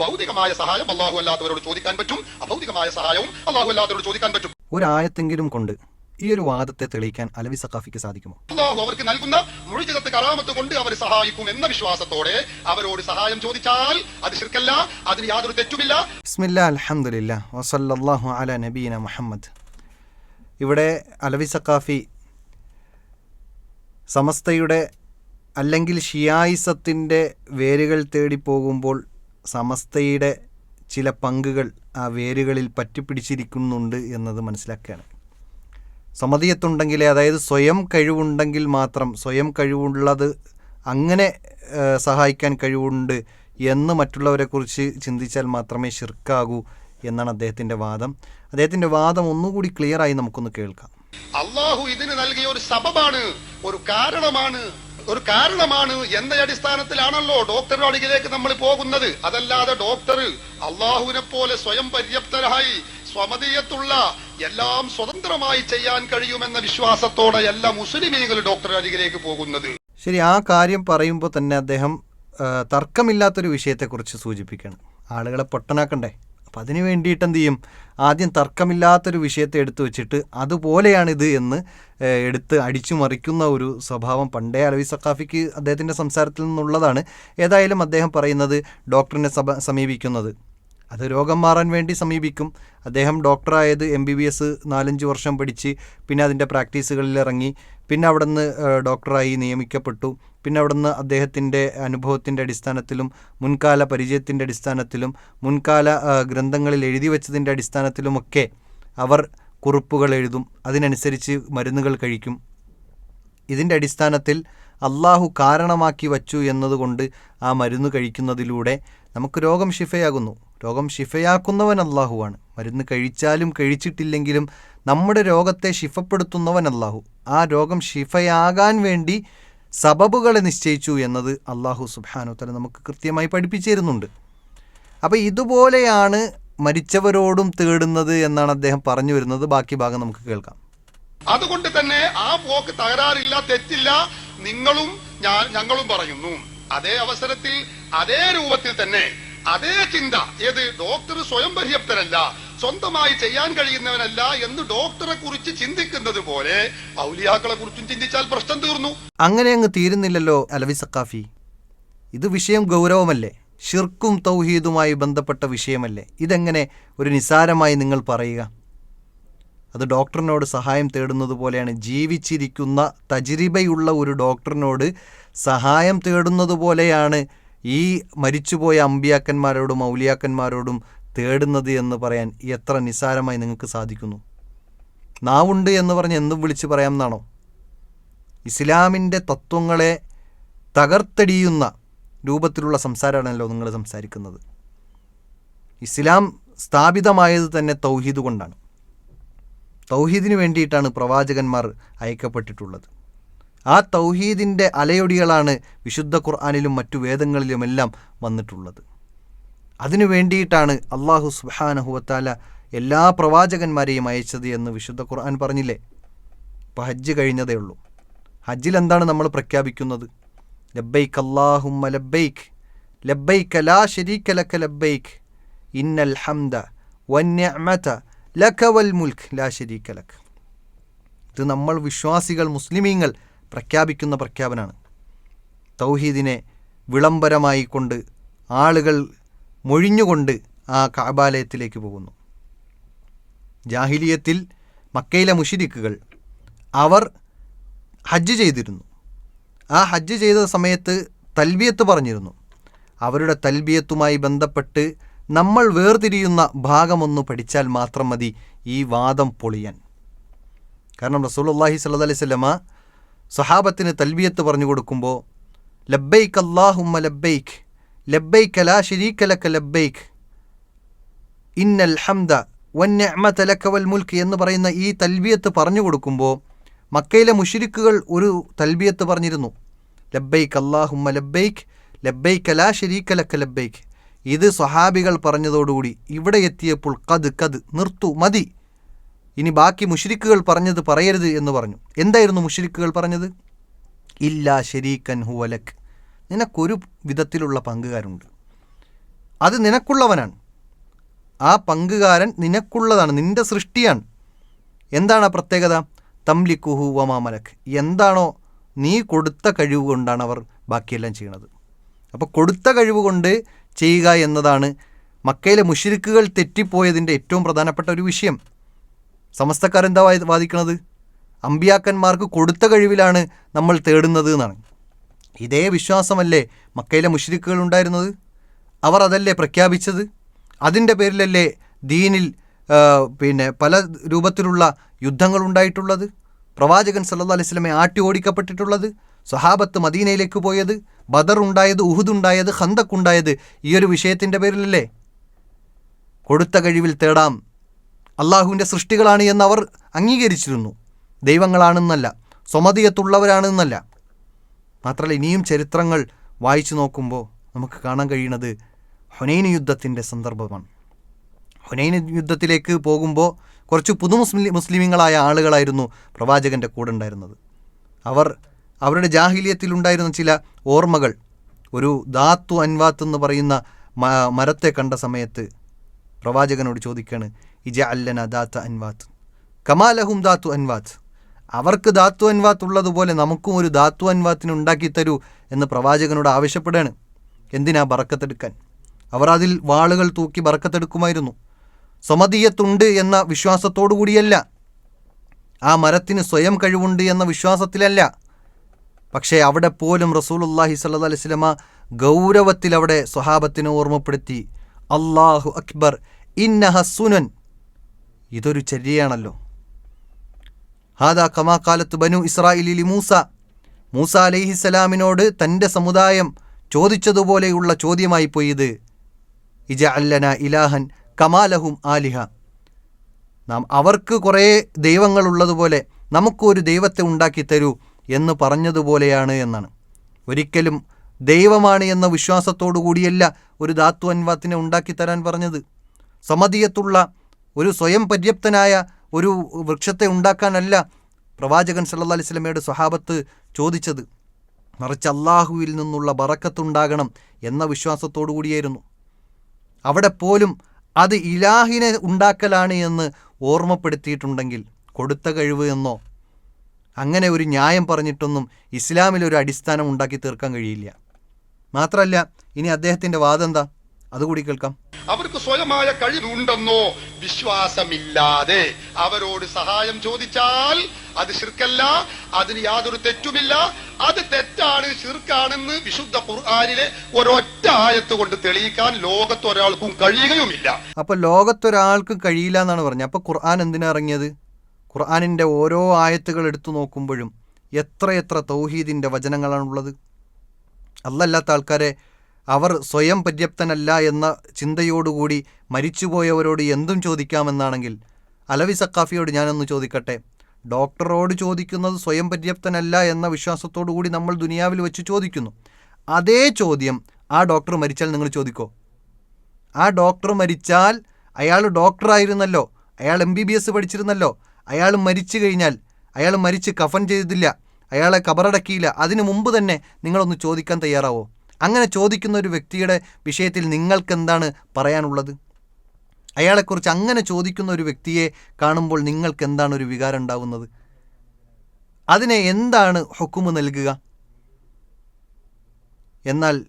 ഭൗതികമായ സഹായം അള്ളാഹു അല്ലാത്തവരോട് ചോദിക്കാൻ പറ്റും. അഭൗതികമായ സഹായവും അള്ളാഹു അല്ലാത്തവരോട് ചോദിക്കാൻ പറ്റും. ഒരായത്തെങ്കിലും കൊണ്ട് ഈ ഒരു വാദത്തെ തെളിയിക്കാൻ അലവി സഖാഫിക്ക് സാധിക്കുമോ? അള്ളാഹു അവർക്ക് നൽകുന്ന മുഴുജിതത്ത് കറാമത്ത് കൊണ്ട് അവർ സഹായിക്കും എന്ന വിശ്വാസത്തോടെ അവരോട് സഹായം ചോദിച്ചാൽ അത് ശിർക്കല്ല അതിന് യാതൊരു തെറ്റുമില്ല. ബിസ്മില്ലാ അൽഹംദുലില്ലാ വസല്ലല്ലാഹു അല നബീന മുഹമ്മദ്. ഇവിടെ അലവി സഖാഫി സമസ്തയുടെ അല്ലെങ്കിൽ ഷിയായിസത്തിന്റെ വേരുകൾ തേടി പോകുമ്പോൾ സമസ്തയുടെ ചില പങ്കുകൾ ആ വേരുകളിൽ പറ്റിപ്പിടിച്ചിരിക്കുന്നുണ്ട് എന്നത് മനസ്സിലാക്കുകയാണ്. സമതിയത്തുണ്ടെങ്കിലേ അതായത് സ്വയം കഴിവുണ്ടെങ്കിൽ മാത്രം സ്വയം കഴിവുള്ളത് അങ്ങനെ സഹായിക്കാൻ കഴിവുണ്ട് എന്ന് മറ്റുള്ളവരെക്കുറിച്ച് ചിന്തിച്ചാൽ മാത്രമേ ഷിർക്കാകൂ എന്നാണ് അദ്ദേഹത്തിന്റെ വാദം. അദ്ദേഹത്തിന്റെ വാദം ഒന്നുകൂടി ക്ലിയറായി നമുക്കൊന്ന് കേൾക്കാം. അള്ളാഹു ഇതിന് നൽകിയ ഒരു സബബാണ് ഒരു കാരണമാണ് ഒരു കാരണമാണ് എന്ന അടിസ്ഥാനത്തിലാണല്ലോ ഡോക്ടറുടെ അടുക്കിലേക്ക് നമ്മൾ പോകുന്നത്. അതല്ലാതെ ഡോക്ടർ അള്ളാഹുവിനെ പോലെ സ്വയം പര്യാപ്തരായി സ്വമതീയത്തുള്ള എല്ലാം സ്വതന്ത്രമായി ചെയ്യാൻ കഴിയുമെന്ന വിശ്വാസത്തോടെ എല്ലാ മുസ്ലിമീങ്ങൾ ഡോക്ടറുടെ അരികിലേക്ക് പോകുന്നത്. ശരി ആ കാര്യം പറയുമ്പോൾ തന്നെ അദ്ദേഹം തർക്കമില്ലാത്തൊരു വിഷയത്തെക്കുറിച്ച് സൂചിപ്പിക്കണം. ആളുകളെ പൊട്ടനാക്കണ്ടേ? അപ്പം അതിന് വേണ്ടിയിട്ട് എന്ത് ചെയ്യും? ആദ്യം തർക്കമില്ലാത്തൊരു വിഷയത്തെ എടുത്തു വെച്ചിട്ട് അതുപോലെയാണിത് എന്ന് എടുത്ത് അടിച്ചു മറിക്കുന്ന ഒരു സ്വഭാവം പണ്ടേ അലവി സക്കാഫിക്ക് അദ്ദേഹത്തിന്റെ സംസാരത്തിൽ നിന്നുള്ളതാണ്. ഏതായാലും അദ്ദേഹം പറയുന്നത് ഡോക്ടറിനെ സമീപിക്കുന്നത്. അത് രോഗം മാറാൻ വേണ്ടി സമീപിക്കും. അദ്ദേഹം ഡോക്ടറായത് എം ബി ബി എസ് നാലഞ്ച് വർഷം പഠിച്ച് പിന്നെ അതിന്റെ പ്രാക്ടീസുകളിൽ ഇറങ്ങി. പിന്നെ അവിടെ നിന്ന് ഡോക്ടറായി നിയമിക്കപ്പെട്ടു. പിന്നെ അവിടെ നിന്ന് അദ്ദേഹത്തിന്റെ അനുഭവത്തിന്റെ അടിസ്ഥാനത്തിലും മുൻകാല പരിചയത്തിന്റെ അടിസ്ഥാനത്തിലും മുൻകാല ഗ്രന്ഥങ്ങളിൽ എഴുതി വെച്ചതിന്റെ അടിസ്ഥാനത്തിലുമൊക്കെ അവർ കുറിപ്പുകൾ എഴുതും. അതിനനുസരിച്ച് മരുന്നുകൾ കഴിക്കും. ഇതിന്റെ അടിസ്ഥാനത്തിൽ അള്ളാഹു കാരണമാക്കി വച്ചു എന്നതുകൊണ്ട് ആ മരുന്ന് കഴിക്കുന്നതിലൂടെ നമുക്ക് രോഗം ശിഫയാകുന്നു. രോഗം ശിഫയാക്കുന്നവൻ അള്ളാഹുവാണ് മരുന്ന് കഴിച്ചാലും കഴിച്ചിട്ടില്ലെങ്കിലും നമ്മുടെ രോഗത്തെ ശിഫപ്പെടുത്തുന്നവൻ അള്ളാഹു ആ രോഗം ശിഫയാകാൻ വേണ്ടി സബബുകളെ നിശ്ചയിച്ചു എന്നത് അള്ളാഹു സുബാനുത്തല നമുക്ക് കൃത്യമായി പഠിപ്പിച്ചിരുന്നുണ്ട് അപ്പോൾ ഇതുപോലെയാണ് മരിച്ചവരോടും തേടുന്നത് എന്നാണ് അദ്ദേഹം പറഞ്ഞു വരുന്നത്. ബാക്കി ഭാഗം നമുക്ക് കേൾക്കാം. അതുകൊണ്ട് തന്നെ ആ പോക്ക് തകരാറില്ല തെറ്റില്ല നിങ്ങളും ഞങ്ങളും പറയുന്നു. അതേ അവസരത്തിൽ അതേ രൂപത്തിൽ തന്നെ അതേ ചിന്ത. ഏത്? ഡോക്ടർ സ്വയം പര്യാപ്തനല്ല. സ്വന്തമായി ചെയ്യാൻ കഴിയുന്നവനല്ല എന്ന് ഡോക്ടറെ കുറിച്ച് ചിന്തിക്കുന്നത് പോലെ ഔലിയാക്കളെ കുറിച്ചും ചിന്തിച്ചാൽ പ്രശ്നം തീർന്നു. അങ്ങനെ അങ്ങ് തീരുന്നില്ലല്ലോ അലവി സക്കാഫി ഇത് വിഷയം ഗൗരവമല്ലേ? ഷിർക്കും തൗഹീദുമായി ബന്ധപ്പെട്ട വിഷയമല്ലേ? ഇതെങ്ങനെ ഒരു നിസാരമായി നിങ്ങൾ പറയുക? അത് ഡോക്ടറിനോട് സഹായം തേടുന്നത് പോലെയാണ്. ജീവിച്ചിരിക്കുന്ന തജിരിബയുള്ള ഒരു ഡോക്ടറിനോട് സഹായം തേടുന്നത് പോലെയാണ് ഈ മരിച്ചുപോയ അമ്പിയാക്കന്മാരോടും ഔലിയാക്കന്മാരോടും തേടുന്നത് എന്ന് പറയാൻ എത്ര നിസാരമായി നിങ്ങൾക്ക് സാധിക്കുന്നു? നാവുണ്ട് എന്ന് പറഞ്ഞ് എന്തും വിളിച്ച് പറയാം എന്നാണോ? ഇസ്ലാമിന്റെ തത്വങ്ങളെ തകർത്തടിയുന്ന രൂപത്തിലുള്ള സംസാരമാണല്ലോ നിങ്ങൾ സംസാരിക്കുന്നത്. ഇസ്ലാം സ്ഥാപിതമായത് തന്നെ തൗഹീദ് കൊണ്ടാണ്. തൗഹീദിന് വേണ്ടിയിട്ടാണ് പ്രവാചകന്മാർ അയക്കപ്പെട്ടിട്ടുള്ളത്. ആ തൗഹീദിന്റെ അലയൊടികളാണ് വിശുദ്ധ ഖുർആാനിലും മറ്റു വേദങ്ങളിലുമെല്ലാം വന്നിട്ടുള്ളത്. അതിനു വേണ്ടിയിട്ടാണ് അള്ളാഹു സുബാനഹുവത്താല എല്ലാ പ്രവാചകന്മാരെയും അയച്ചത് എന്ന് വിശുദ്ധ ഖുർആൻ പറഞ്ഞില്ലേ? ഇപ്പോൾ ഹജ്ജ് കഴിഞ്ഞതേ ഉള്ളൂ. ഹജ്ജിൽ എന്താണ് നമ്മൾ പ്രഖ്യാപിക്കുന്നത്? ലബ്ബൈക്ക് അല്ലാഹുമ്മ ലബ്ബൈക്ക് ലബ്ബൈക്ക് ലാ ഷരീക്ക ലക ലബ്ബൈക്ക് ഇന്നൽ ഹംദ വന്യമത ലക വൽ ലാ ഷരീക്ക ലക്ക് ഇത് നമ്മൾ വിശ്വാസികൾ മുസ്ലിമീങ്ങൾ പ്രഖ്യാപിക്കുന്ന പ്രഖ്യാപനമാണ് തൗഹീദിനെ വിളംബരമായി കൊണ്ട് ആളുകൾ മൊഴിഞ്ഞുകൊണ്ട് ആ കാബാലയത്തിലേക്ക് പോകുന്നു. ജാഹിലിയത്തിൽ മക്കയിലെ മുഷിരിക്കുകൾ അവർ ഹജ്ജ് ചെയ്തിരുന്നു. ആ ഹജ്ജ് ചെയ്ത സമയത്ത് തൽബിയത്ത് പറഞ്ഞിരുന്നു. അവരുടെ തൽബിയത്തുമായി ബന്ധപ്പെട്ട് നമ്മൾ വേർതിരിയുന്ന ഭാഗമൊന്ന് പഠിച്ചാൽ മാത്രം മതി ഈ വാദം പൊളിയാൻ. കാരണം റസൂൽ അള്ളാഹി അലൈഹി വസല്ലമ സഹാബത്തിന് തൽബിയത്ത് പറഞ്ഞു കൊടുക്കുമ്പോൾ ലബ്ബൈക്ക് അള്ളാഹുമ്മ ലബ്ബൈക്ക് ലബ്ബൈക്ക് അലാ ശരീക ലക ലബ്ബൈക്ക് ഇന്നൽ ഹംദ വന്യമത ലക വൽ മുൽക്ക് എന്ന് പറയുന്ന ഈ തൽബിയത്ത് പറഞ്ഞു കൊടുക്കുമ്പോൾ മക്കയിലെ മുഷിരിക്കുകൾ ഒരു തൽബിയത്ത് പറഞ്ഞിരുന്നു. ലബ്ബൈക്ക് അള്ളാഹുമ്മ ലബ്ബൈക്ക് ലബ്ബൈക്ക് അലാ ശരീക ലക ലബ്ബൈക്ക് ഇത് സ്വഹാബികൾ പറഞ്ഞതോടുകൂടി ഇവിടെ എത്തിയപ്പോൾ കത് കത് നിർത്തു മതി ഇനി ബാക്കി മുഷിരിക്കുകൾ പറഞ്ഞത് പറയരുത് എന്ന് പറഞ്ഞു. എന്തായിരുന്നു മുഷിരിക്കുകൾ പറഞ്ഞത്? ഇല്ല ശരീക്കൻ ഹുവലക്. നിനക്കൊരു വിധത്തിലുള്ള പങ്കുകാരുണ്ട്. അത് നിനക്കുള്ളവനാണ്. ആ പങ്കുകാരൻ നിനക്കുള്ളതാണ് നിന്റെ സൃഷ്ടിയാണ്. എന്താണ് ആ പ്രത്യേകത? തംലിക്കുഹു വമാമലക് എന്താണോ നീ കൊടുത്ത കഴിവ് കൊണ്ടാണ് അവർ ബാക്കിയെല്ലാം ചെയ്യണത്. അപ്പോൾ കൊടുത്ത കഴിവ് കൊണ്ട് ചെയ്യുക എന്നതാണ് മക്കയിലെ മുഷിരിക്കുകൾ തെറ്റിപ്പോയതിന്റെ ഏറ്റവും പ്രധാനപ്പെട്ട ഒരു വിഷയം. സമസ്തക്കാരെന്താ വാദിക്കണത്? അമ്പിയാക്കന്മാർക്ക് കൊടുത്ത കഴിവിലാണ് നമ്മൾ തേടുന്നത് എന്നാണ്. ഇതേ വിശ്വാസമല്ലേ മക്കയിലെ മുഷരിക്കുകൾ ഉണ്ടായിരുന്നത്? അവർ അതല്ലേ പ്രഖ്യാപിച്ചത്? അതിന്റെ പേരിലല്ലേ ദീനിൽ പിന്നെ പല രൂപത്തിലുള്ള യുദ്ധങ്ങൾ ഉണ്ടായിട്ടുള്ളത്? പ്രവാചകൻ സല്ലാ അലൈഹി സ്വലമെ ആട്ടി ഓടിക്കപ്പെട്ടിട്ടുള്ളത്? സഹാബത്ത് മദീനയിലേക്ക് പോയത്? ബദർ ഉണ്ടായത് ഉഹുദ് ഉണ്ടായത് ഹന്തക്കുണ്ടായത് ഈ ഒരു വിഷയത്തിന്റെ പേരിലല്ലേ? കൊടുത്ത കഴിവിൽ തേടാം. അള്ളാഹുവിന്റെ സൃഷ്ടികളാണ് എന്ന് അവർ അംഗീകരിച്ചിരുന്നു. ദൈവങ്ങളാണെന്നല്ല സ്വമതിയത്തുള്ളവരാണെന്നല്ല. മാത്രമല്ല ഇനിയും ചരിത്രങ്ങൾ വായിച്ചു നോക്കുമ്പോൾ നമുക്ക് കാണാൻ കഴിയുന്നത് ഹുനൈൻ യുദ്ധത്തിന്റെ സന്ദർഭമാണ്. ഹുനൈൻ യുദ്ധത്തിലേക്ക് പോകുമ്പോൾ കുറച്ച് പുതു മുസ്ലിം ആളുകളായിരുന്നു പ്രവാചകന്റെ കൂടെ ഉണ്ടായിരുന്നത്. അവർ അവരുടെ ജാഹിലിയത്തിലുണ്ടായിരുന്ന ചില ഓർമ്മകൾ ഒരു ദാത്തു അൻവാത്ത് എന്ന് പറയുന്ന മരത്തെ കണ്ട സമയത്ത് പ്രവാചകനോട് ചോദിക്കുകയാണ് ഇജ അല്ലന ദാത്ത അൻവാത്ത്. കമാലഹും ദാത്തു അൻവാത്ത്. അവർക്ക് ദാത്തു അൻവാത്ത് ഉള്ളതുപോലെ നമുക്കും ഒരു ദാത്തു അൻവാത്തിന് ഉണ്ടാക്കി തരൂ എന്ന് പ്രവാചകനോട് ആവശ്യപ്പെടുകയാണ്. എന്തിനാ ബറക്കത്തെടുക്കാൻ? അവർ അതിൽ വാളുകൾ തൂക്കി ബറക്കത്തെടുക്കുമായിരുന്നു. സ്വമതീയത്തുണ്ട് എന്ന വിശ്വാസത്തോടു കൂടിയല്ല ആ മരത്തിന് സ്വയം കഴിവുണ്ട് എന്ന വിശ്വാസത്തിലല്ല. പക്ഷേ അവിടെ പോലും റസൂലുല്ലാഹി സല്ലാ അലൈഹി സ്വലമ ഗൗരവത്തിൽ അവിടെ സ്വഹാബത്തിനെ ഓർമ്മപ്പെടുത്തി. അള്ളാഹു അക്ബർ ഇന്നഹ സുനൻ ഇതൊരു ചര്യയാണല്ലോ. ഹാദാ കമാക്കാലത്ത് ബനു ഇസ്രായേലി മൂസ. മൂസ അലൈഹിസലാമിനോട് തന്റെ സമുദായം ചോദിച്ചതുപോലെയുള്ള ചോദ്യമായി പോയി ഇത് ഇജ അല്ലന ഇലാഹൻ കമാലഹും ആലിഹ. നാം അവർക്ക് കുറേ ദൈവങ്ങളുള്ളതുപോലെ നമുക്കൊരു ദൈവത്തെ ഉണ്ടാക്കി തരൂ എന്ന് പറഞ്ഞതുപോലെയാണ് എന്നാണ്. ഒരിക്കലും ദൈവമാണ് എന്ന വിശ്വാസത്തോടു കൂടിയല്ല ഒരു ധാത്തു അൻവാത്തിനെ ഉണ്ടാക്കി തരാൻ പറഞ്ഞത്. സമതിയത്തുള്ള ഒരു സ്വയം പര്യാപ്തനായ ഒരു വൃക്ഷത്തെ ഉണ്ടാക്കാനല്ല പ്രവാചകൻ സല്ലാ അലൈഹി സ്വലമയുടെ സ്വഹാബത്ത് ചോദിച്ചത്. മറിച്ച് അള്ളാഹുവിൽ നിന്നുള്ള ബറക്കത്തുണ്ടാകണം എന്ന വിശ്വാസത്തോടു കൂടിയായിരുന്നു. അവിടെ പോലും അത് ഇലാഹിനെ ഉണ്ടാക്കലാണ് എന്ന് ഓർമ്മപ്പെടുത്തിയിട്ടുണ്ടെങ്കിൽ കൊടുത്ത കഴിവ് എന്നോ അങ്ങനെ ഒരു ന്യായം പറഞ്ഞിട്ടൊന്നും ഇസ്ലാമിലൊരു അടിസ്ഥാനം ഉണ്ടാക്കി തീർക്കാൻ കഴിയില്ല. മാത്രമല്ല ഇനി അദ്ദേഹത്തിന്റെ വാദം എന്താ? അതുകൂടി കേൾക്കാം. അവർക്ക് സ്വയമായ കഴിവുണ്ടെന്നോ വിശ്വാസമില്ലാതെ അവരോട് സഹായം ചോദിച്ചാൽ അത് ശിർക്കല്ല അതിന് യാതൊരു തെറ്റുമില്ല. അത് തെറ്റാണ് ശിർക്കാണെന്ന് വിശുദ്ധ ഖുർആാനിലെ ഒരൊറ്റ ആയത്ത് കൊണ്ട് തെളിയിക്കാൻ ലോകത്തൊരാൾക്കും കഴിയുകയുമില്ല. അപ്പൊ ലോകത്തൊരാൾക്കും കഴിയില്ല എന്നാണ് പറഞ്ഞത്. അപ്പൊ ഖുർആൻ എന്തിനാ ഇറങ്ങിയത്? ഖുർആാനിന്റെ ഓരോ ആയത്തുകൾ എടുത്തു നോക്കുമ്പോഴും എത്രയെത്ര തൗഹീദിന്റെ വചനങ്ങളാണുള്ളത്. അല്ലല്ലാത്ത ആൾക്കാരെ അവർ സ്വയം പര്യാപ്തനല്ല എന്ന ചിന്തയോടുകൂടി മരിച്ചുപോയവരോട് എന്തും ചോദിക്കാമെന്നാണെങ്കിൽ അലവി സക്കാഫിയോട് ഞാനൊന്ന് ചോദിക്കട്ടെ? ഡോക്ടറോട് ചോദിക്കുന്നത് സ്വയം പര്യാപ്തനല്ല എന്ന വിശ്വാസത്തോടു കൂടി നമ്മൾ ദുനിയാവിൽ വെച്ച് ചോദിക്കുന്നു. അതേ ചോദ്യം ആ ഡോക്ടർ മരിച്ചാൽ നിങ്ങൾ ചോദിക്കോ? ആ ഡോക്ടർ മരിച്ചാൽ അയാൾ ഡോക്ടറായിരുന്നല്ലോ അയാൾ എം ബി ബി എസ് പഠിച്ചിരുന്നല്ലോ അയാൾ മരിച്ചു കഴിഞ്ഞാൽ അയാൾ മരിച്ച് കഫൻ ചെയ്തില്ല അയാളെ കബറടക്കിയില്ല അതിനു മുമ്പ് തന്നെ നിങ്ങളൊന്ന് ചോദിക്കാൻ തയ്യാറാവോ? അങ്ങനെ ചോദിക്കുന്ന ഒരു വ്യക്തിയുടെ വിഷയത്തിൽ നിങ്ങൾക്ക് എന്താണ് പറയാനുള്ളത്? അയാളെക്കുറിച്ച് അങ്ങനെ ചോദിക്കുന്ന ഒരു വ്യക്തിയെ കാണുമ്പോൾ നിങ്ങൾക്ക് എന്താണ് ഒരു വികാരം ഉണ്ടാവുന്നത്? അതിനെ എന്താണ് ഹുക്കുമ് നൽകുക? എന്നാൽ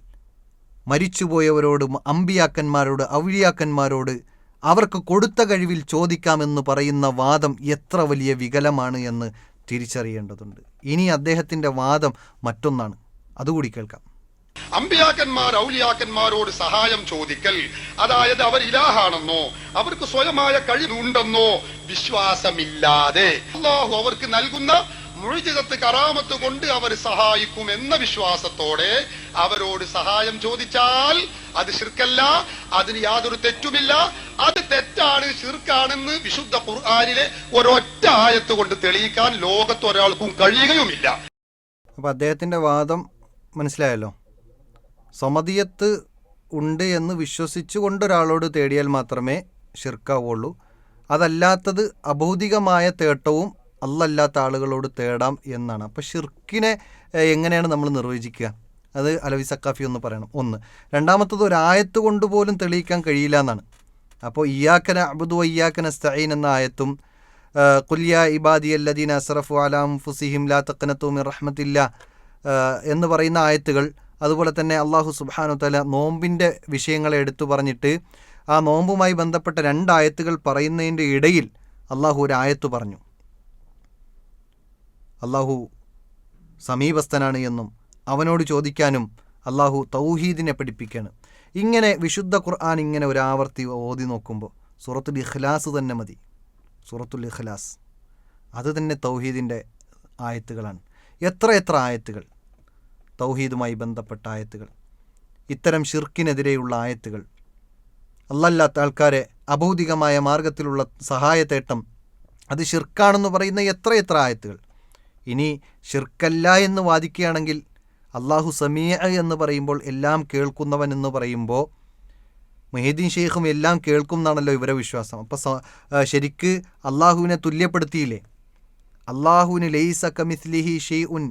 മരിച്ചുപോയവരോട് അമ്പിയാക്കന്മാരോട് ഔലിയാക്കന്മാരോട് അവർക്ക് കൊടുത്ത കഴിവിൽ ചോദിക്കാമെന്ന് പറയുന്ന വാദം എത്ര വലിയ വികലമാണ് എന്ന് തിരിച്ചറിയേണ്ടതുണ്ട്. ഇനി അദ്ദേഹത്തിന്റെ വാദം മറ്റൊന്നാണ്. അതുകൂടി കേൾക്കാം. അമ്പിയാക്കന്മാർ ഔലിയാക്കന്മാരോട് സഹായം ചോദിക്കൽ അതായത് അവർ ഇലാഹാണെന്നോ അവർക്ക് സ്വയമായ കഴിവുണ്ടെന്നോ വിശ്വാസമില്ലാതെ. അള്ളാഹു അവർക്ക് നൽകുന്ന മുഴുജിതത്ത് കറാമത്ത് കൊണ്ട് അവർ സഹായിക്കും എന്ന വിശ്വാസത്തോടെ അവരോട് സഹായം ചോദിച്ചാൽ അത് ശിർക്കല്ല അതിന് യാതൊരു തെറ്റുമില്ല. അത് തെറ്റാണ് ശിർക്കാണെന്ന് വിശുദ്ധ ഖുർആാനിലെ ഒരൊറ്റ ആയത്ത് കൊണ്ട് തെളിയിക്കാൻ ലോകത്ത് ഒരാൾക്കും കഴിയുകയുമില്ല. അപ്പൊ അദ്ദേഹത്തിന്റെ വാദം മനസ്സിലായല്ലോ? സമതിയത്ത് ഉണ്ട് എന്ന് വിശ്വസിച്ചു കൊണ്ടൊരാളോട് തേടിയാൽ മാത്രമേ ഷിർക്കാവുള്ളൂ അതല്ലാത്തത് അഭൗതികമായ തേട്ടവും അല്ലല്ലാത്ത ആളുകളോട് തേടാം എന്നാണ്. അപ്പോൾ ഷിർക്കിനെ എങ്ങനെയാണ് നമ്മൾ നിർവചിക്കുക? അത് അലവി സക്കാഫി ഒന്ന് പറയണം. ഒന്ന് രണ്ടാമത്തത് ഒരായത്ത് കൊണ്ട് പോലും തെളിയിക്കാൻ കഴിയില്ല എന്നാണ്. അപ്പോൾ ഇയാക്കന അബുദു അയ്യാക്കന സ്തൈൻ എന്ന ആയത്തും കുല്യ ഇബാദി അല്ലദീൻ അസറഫ് അലാം ഫുസിഹിം ലാ മിൻ റഹ്മത്തില്ല എന്ന് പറയുന്ന ആയത്തുകൾ അതുപോലെ തന്നെ അള്ളാഹു സുബാനു തല നോമ്പിന്റെ വിഷയങ്ങളെ എടുത്തു പറഞ്ഞിട്ട് ആ നോമ്പുമായി ബന്ധപ്പെട്ട രണ്ടായത്തുകൾ പറയുന്നതിന്റെ ഇടയിൽ അള്ളാഹു ഒരു ആയത്ത് പറഞ്ഞു. അള്ളാഹു സമീപസ്ഥനാണ് എന്നും അവനോട് ചോദിക്കാനും അള്ളാഹു തൗഹീദിനെ പഠിപ്പിക്കുകയാണ് ഇങ്ങനെ വിശുദ്ധ ഖുർആൻ ഇങ്ങനെ ഒരു ആവർത്തി ഓതി നോക്കുമ്പോൾ സൂറത്തുൽ ഇഖ്ലാസ് തന്നെ മതി. സൂറത്തുൽ ഇഖ്ലാസ്. അത് തന്നെ തൗഹീദിന്റെ ആയത്തുകളാണ്. എത്ര എത്ര ആയത്തുകൾ. തൗഹീദുമായി ബന്ധപ്പെട്ട ആയത്തുകൾ. ഇത്തരം ഷിർക്കിനെതിരെയുള്ള ആയത്തുകൾ. അല്ലല്ലാത്ത ആൾക്കാരെ അഭൗതികമായ മാർഗത്തിലുള്ള സഹായത്തേട്ടം അത് ഷിർക്കാണെന്ന് പറയുന്ന എത്രയെത്ര എത്ര ആയത്തുകൾ. ഇനി ഷിർക്കല്ല എന്ന് വാദിക്കുകയാണെങ്കിൽ അള്ളാഹു സമീഅ എന്ന് പറയുമ്പോൾ എല്ലാം കേൾക്കുന്നവൻ എന്ന് പറയുമ്പോൾ മൊഹീദ്ദീൻ ഷെയ്ഖും എല്ലാം കേൾക്കും എന്നാണല്ലോ ഇവരെ വിശ്വാസം. അപ്പോൾ ശരിക്ക് അള്ളാഹുവിനെ തുല്യപ്പെടുത്തിയില്ലേ? അള്ളാഹുവിന് ലൈസ കമിസ്ലിഹി ഷെയ് ഉൻ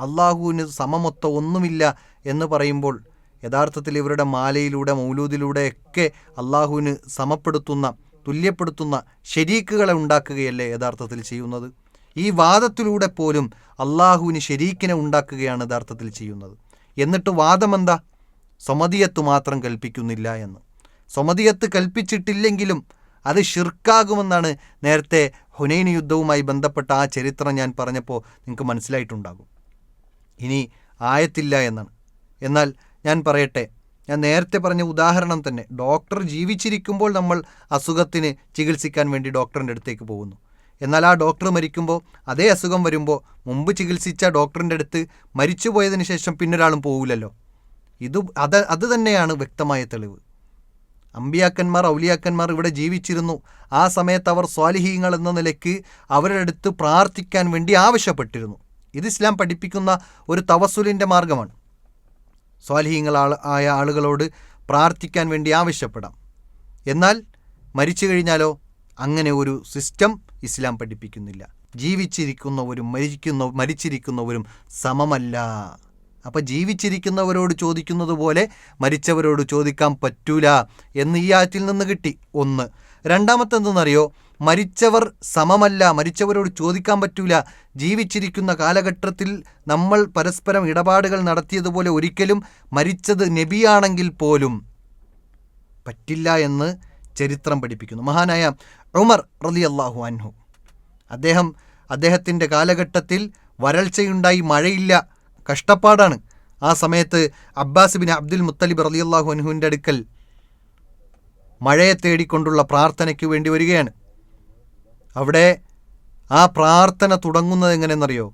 അള്ളാഹുവിന് സമമൊത്ത ഒന്നുമില്ല എന്ന് പറയുമ്പോൾ യഥാർത്ഥത്തിൽ ഇവരുടെ മാലയിലൂടെ മൗലൂദിലൂടെയൊക്കെ അള്ളാഹുവിന് സമപ്പെടുത്തുന്ന തുല്യപ്പെടുത്തുന്ന ശരീക്കുകളെ ഉണ്ടാക്കുകയല്ലേ യഥാർത്ഥത്തിൽ ചെയ്യുന്നത്? ഈ വാദത്തിലൂടെ പോലും അള്ളാഹുവിന് ശരീക്കിനെ ഉണ്ടാക്കുകയാണ് യഥാർത്ഥത്തിൽ ചെയ്യുന്നത്. എന്നിട്ട് വാദമെന്താ? സ്വമതിയത്ത് മാത്രം കൽപ്പിക്കുന്നില്ല എന്ന്. സ്വമതിയത്ത് കൽപ്പിച്ചിട്ടില്ലെങ്കിലും അത് ഷിർക്കാകുമെന്നാണ് നേരത്തെ ഹുനൈൻ യുദ്ധവുമായി ബന്ധപ്പെട്ട ആ ചരിത്രം ഞാൻ പറഞ്ഞപ്പോൾ നിങ്ങൾക്ക് മനസ്സിലായിട്ടുണ്ടാകും. ഇനി ആയത്തില്ല എന്നാണ്. എന്നാൽ ഞാൻ പറയട്ടെ ഞാൻ നേരത്തെ പറഞ്ഞ ഉദാഹരണം തന്നെ ഡോക്ടർ ജീവിച്ചിരിക്കുമ്പോൾ നമ്മൾ അസുഖത്തിന് ചികിത്സിക്കാൻ വേണ്ടി ഡോക്ടറിന്റെ അടുത്തേക്ക് പോകുന്നു. എന്നാൽ ആ ഡോക്ടർ മരിക്കുമ്പോൾ അതേ അസുഖം വരുമ്പോൾ മുമ്പ് ചികിത്സിച്ച ഡോക്ടറിന്റെ അടുത്ത് മരിച്ചു പോയതിന് ശേഷം പിന്നൊരാളും പോകില്ലല്ലോ ഇത് അത് അത് തന്നെയാണ് വ്യക്തമായ തെളിവ്. അമ്പിയാക്കന്മാർ ഔലിയാക്കന്മാർ ഇവിടെ ജീവിച്ചിരുന്നു. ആ സമയത്ത് അവർ സ്വാലിഹീങ്ങൾ എന്ന നിലയ്ക്ക് അവരുടെ അടുത്ത് പ്രാർത്ഥിക്കാൻ വേണ്ടി ആവശ്യപ്പെട്ടിരുന്നു. ഇത് ഇസ്ലാം പഠിപ്പിക്കുന്ന ഒരു തവസുലിന്റെ മാർഗമാണ്. സ്വാലിഹീങ്ങൾ ആയ ആളുകളോട് പ്രാർത്ഥിക്കാൻ വേണ്ടി ആവശ്യപ്പെടാം. എന്നാൽ മരിച്ചു കഴിഞ്ഞാലോ അങ്ങനെ ഒരു സിസ്റ്റം ഇസ്ലാം പഠിപ്പിക്കുന്നില്ല. ജീവിച്ചിരിക്കുന്നവരും മരിക്കുന്ന മരിച്ചിരിക്കുന്നവരും സമമല്ല. അപ്പോൾ ജീവിച്ചിരിക്കുന്നവരോട് ചോദിക്കുന്നത് പോലെ മരിച്ചവരോട് ചോദിക്കാൻ പറ്റൂല എന്ന് ഈ ആറ്റിൽ നിന്ന് കിട്ടി. ഒന്ന്. രണ്ടാമത്തെ എന്തെന്നറിയോ മരിച്ചവർ സമമല്ല മരിച്ചവരോട് ചോദിക്കാൻ പറ്റൂല. ജീവിച്ചിരിക്കുന്ന കാലഘട്ടത്തിൽ നമ്മൾ പരസ്പരം ഇടപാടുകൾ നടത്തിയതുപോലെ ഒരിക്കലും മരിച്ചത് നബിയാണെങ്കിൽ പോലും പറ്റില്ല എന്ന് ചരിത്രം പഠിപ്പിക്കുന്നു. മഹാനായ ഉമർ റലി അള്ളാഹു അൻഹു. അദ്ദേഹം അദ്ദേഹത്തിന്റെ കാലഘട്ടത്തിൽ വരൾച്ചയുണ്ടായി മഴയില്ല കഷ്ടപ്പാടാണ്. ആ സമയത്ത് അബ്ബാസ് ബിൻ അബ്ദുൽ മുത്തലിബ് റലി അള്ളാഹു അൻഹുവിന്റെ അടുക്കൽ മഴയെ തേടിക്കൊണ്ടുള്ള പ്രാർത്ഥനയ്ക്ക് വേണ്ടി വരികയാണ്. അവിടെ ആ പ്രാർത്ഥന തുടങ്ങുന്നത് എങ്ങനെയെന്നറിയോ?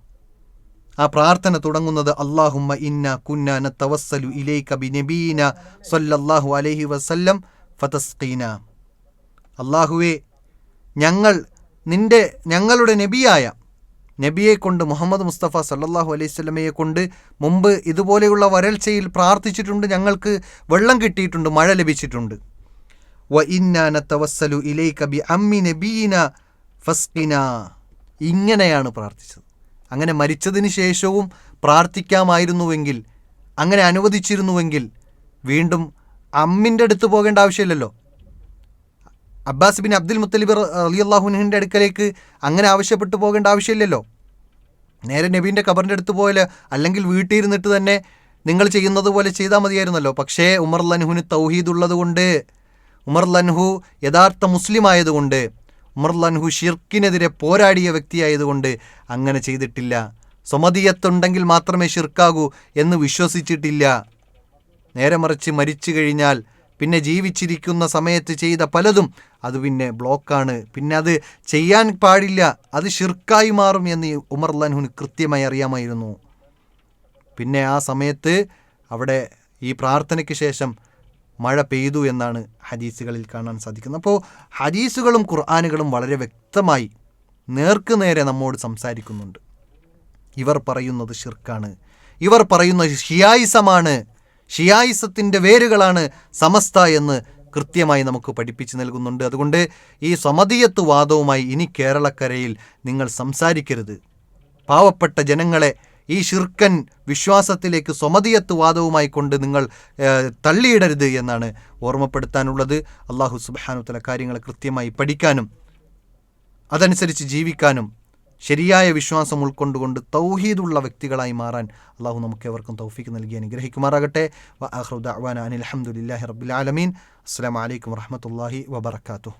ആ പ്രാർത്ഥന തുടങ്ങുന്നത് അള്ളാഹുമ്മ ഇന്ന കുന്ന തവസ്സലു ഇലൈക ബിനബീന സല്ലല്ലാഹു അലൈഹി വസല്ലം ഫതസ്ഖീന. അള്ളാഹുവേ ഞങ്ങൾ നിന്റെ ഞങ്ങളുടെ നബിയായ നബിയെ കൊണ്ട് മുഹമ്മദ് മുസ്തഫ സല്ലാഹു അലൈഹി സ്വലമയെ കൊണ്ട് മുമ്പ് ഇതുപോലെയുള്ള വരൾച്ചയിൽ പ്രാർത്ഥിച്ചിട്ടുണ്ട് ഞങ്ങൾക്ക് വെള്ളം കിട്ടിയിട്ടുണ്ട് മഴ ലഭിച്ചിട്ടുണ്ട്. വ ഇന്നാന തവസ്സലു ഇലൈക ബി അമ്മി നബീന ഫസ്കിന ഇങ്ങനെയാണ് പ്രാർത്ഥിച്ചത്. അങ്ങനെ മരിച്ചതിന് ശേഷവും പ്രാർത്ഥിക്കാമായിരുന്നുവെങ്കിൽ അങ്ങനെ അനുവദിച്ചിരുന്നുവെങ്കിൽ വീണ്ടും അമ്മിന്റെ അടുത്ത് പോകേണ്ട ആവശ്യമില്ലല്ലോ. Abbas bin Abdul Muthalib Ali അള്ളാഹുനഹിന്റെ അടുക്കലേക്ക് അങ്ങനെ ആവശ്യപ്പെട്ടു പോകേണ്ട ആവശ്യമില്ലല്ലോ. നേരെ നബീന്റെ കബറിന്റെ അടുത്ത് പോയാൽ അല്ലെങ്കിൽ വീട്ടിൽ ഇരുന്നിട്ട് തന്നെ നിങ്ങൾ ചെയ്യുന്നത് പോലെ ചെയ്താൽ മതിയായിരുന്നല്ലോ. പക്ഷേ ഉമർ ലൻഹുവിന് തൗഹീദ് ഉള്ളതുകൊണ്ട് ഉമർ ലൻഹു യഥാർത്ഥ മുസ്ലിം ആയതുകൊണ്ട് ഉമർ ലൻഹു ഷിർക്കിനെതിരെ പോരാടിയ വ്യക്തിയായതുകൊണ്ട് അങ്ങനെ ചെയ്തിട്ടില്ല. സ്വമതിയത്തുണ്ടെങ്കിൽ മാത്രമേ ഷിർക്കാകൂ എന്ന് വിശ്വസിച്ചിട്ടില്ല. നേരെ മറിച്ച് മരിച്ചു കഴിഞ്ഞാൽ പിന്നെ ജീവിച്ചിരിക്കുന്ന സമയത്ത് ചെയ്ത പലതും അത് പിന്നെ ബ്ലോക്കാണ്. പിന്നെ അത് ചെയ്യാൻ പാടില്ല അത് ഷിർക്കായി മാറും എന്ന് ഉമർ ലൻഹുന് കൃത്യമായി അറിയാമായിരുന്നു. പിന്നെ ആ സമയത്ത് അവിടെ ഈ പ്രാർത്ഥനയ്ക്ക് ശേഷം മഴ പെയ്തു എന്നാണ് ഹദീസുകളിൽ കാണാൻ സാധിക്കുന്നത്. അപ്പോൾ ഹദീസുകളും ഖുർആാനുകളും വളരെ വ്യക്തമായി നേർക്ക് നേരെ നമ്മോട് സംസാരിക്കുന്നുണ്ട്. ഇവർ പറയുന്നത് ഷിർക്കാണ് ഇവർ പറയുന്നത് ഷിയായിസമാണ്. ഷിയായിസത്തിന്റെ വേരുകളാണ് സമസ്ത എന്ന് കൃത്യമായി നമുക്ക് പഠിപ്പിച്ചു നൽകുന്നുണ്ട്. അതുകൊണ്ട് ഈ സമതിയത്ത് വാദവുമായി ഇനി കേരളക്കരയിൽ നിങ്ങൾ സംസാരിക്കരുത്. പാവപ്പെട്ട ജനങ്ങളെ ഈ ഷിർക്കൻ വിശ്വാസത്തിലേക്ക് സ്വമതിയത്ത് വാദവുമായി കൊണ്ട് നിങ്ങൾ തള്ളിയിടരുത് എന്നാണ് ഓർമ്മപ്പെടുത്താനുള്ളത്. അള്ളാഹു സുബാനു തല കാര്യങ്ങൾ കൃത്യമായി പഠിക്കാനും അതനുസരിച്ച് ജീവിക്കാനും ശരിയായ വിശ്വാസം ഉൾക്കൊണ്ടുകൊണ്ട് തൗഹീദുള്ള വ്യക്തികളായി മാറാൻ അള്ളാഹു നമുക്ക് എവർക്കും തൗഫീക്ക് നൽകി അനുഗ്രഹിക്കുമാറാകട്ടെ. അഹ്റുദ് ദഅ്വാന അനിൽ ഹംദുലില്ലാഹി റബ്ബിൽ ആലമീൻ. അസ്സലാമു അലൈക്കും വബർക്കാത്തു